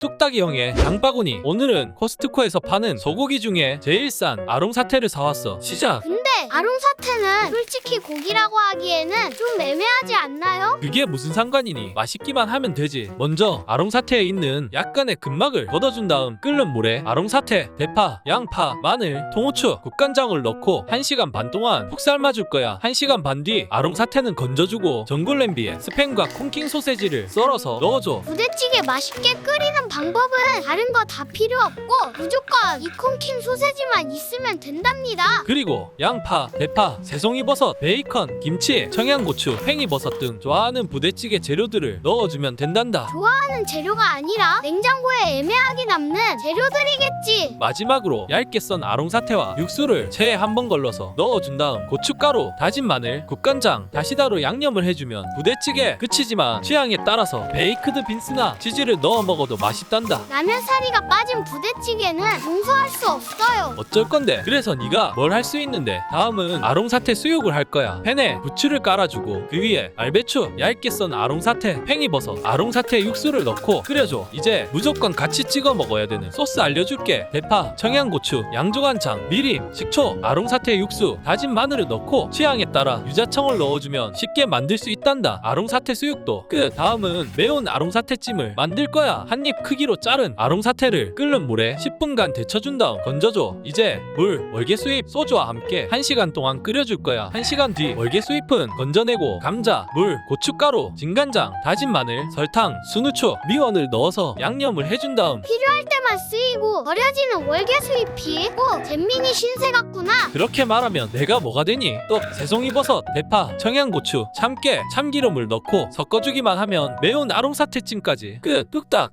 뚝딱이 형의 장바구니. 오늘은 코스트코에서 파는 소고기 중에 제일 싼 아롱 사태를 사왔어. 시작! 근데 아롱사태는 솔직히 고기라고 하기에는 좀 애매하지 않나요? 그게 무슨 상관이니 맛있기만 하면 되지 먼저 아롱사태에 있는 약간의 근막을 걷어준 다음 끓는 물에 아롱사태, 대파, 양파, 마늘, 통후추, 국간장을 넣고 1시간 반 동안 푹 삶아줄 거야 1시간 반 뒤 아롱사태는 건져주고 전골 냄비에 스팸과 콩킹 소세지를 썰어서 넣어줘 부대찌개 맛있게 끓이는 방법은 다른 거 다 필요 없고 무조건 이 콩킹 소세지만 있으면 된답니다. 그리고 양파, 대파, 새송이버섯, 베이컨, 김치, 청양고추, 팽이버섯 등 좋아하는 부대찌개 재료들을 넣어주면 된단다. 좋아하는 재료가 아니라 냉장고에 애매하게 남는 재료들이겠지. 마지막으로 얇게 썬 아롱사태와 육수를 체에 한 번 걸러서 넣어준 다음 고춧가루, 다진 마늘, 국간장, 다시다로 양념을 해주면 부대찌개 끝이지만 취향에 따라서 베이크드 빈스나 치즈를 넣어 먹어도 맛있단다. 라면 사리가 빠진 부대찌개는 용서할 수 없어요. 어쩔 건데? 그래서 네가 뭘 할 수 있는데? 다음은 아롱사태 수육을 할 거야. 팬에 부추를 깔아주고 그 위에 알배추 얇게 썬 아롱사태 팽이버섯 아롱사태 육수를 넣고 끓여줘. 이제 무조건 같이 찍어 먹어야 되는 소스 알려줄게. 대파 청양고추 양조간장 미림 식초 아롱사태 육수 다진 마늘을 넣고 취향에 따라 유자청을 넣어주면 쉽게 만들 수 있단다. 아롱사태 수육도. 끝. 다음은 매운 아롱사태찜을 만들 거야. 한 입 크기로 자른 아롱사태를 끓는 물에 10분간 데쳐준 다음 건져줘 이제 물, 월계수잎, 소주와 함께 1시간 동안 끓여줄 거야 1시간 뒤 월계수잎은 건져내고 감자, 물, 고춧가루, 진간장, 다진 마늘, 설탕, 순우추, 미원을 넣어서 양념을 해준 다음 필요할 때만 쓰이고 버려지는 월계수잎이 꼭 잼민이 신세 같구나. 그렇게 말하면 내가 뭐가 되니? 또 새송이 버섯, 대파, 청양고추, 참깨, 참기름을 넣고 섞어주기만 하면 매운 아롱사태찜까지 끝 뚝딱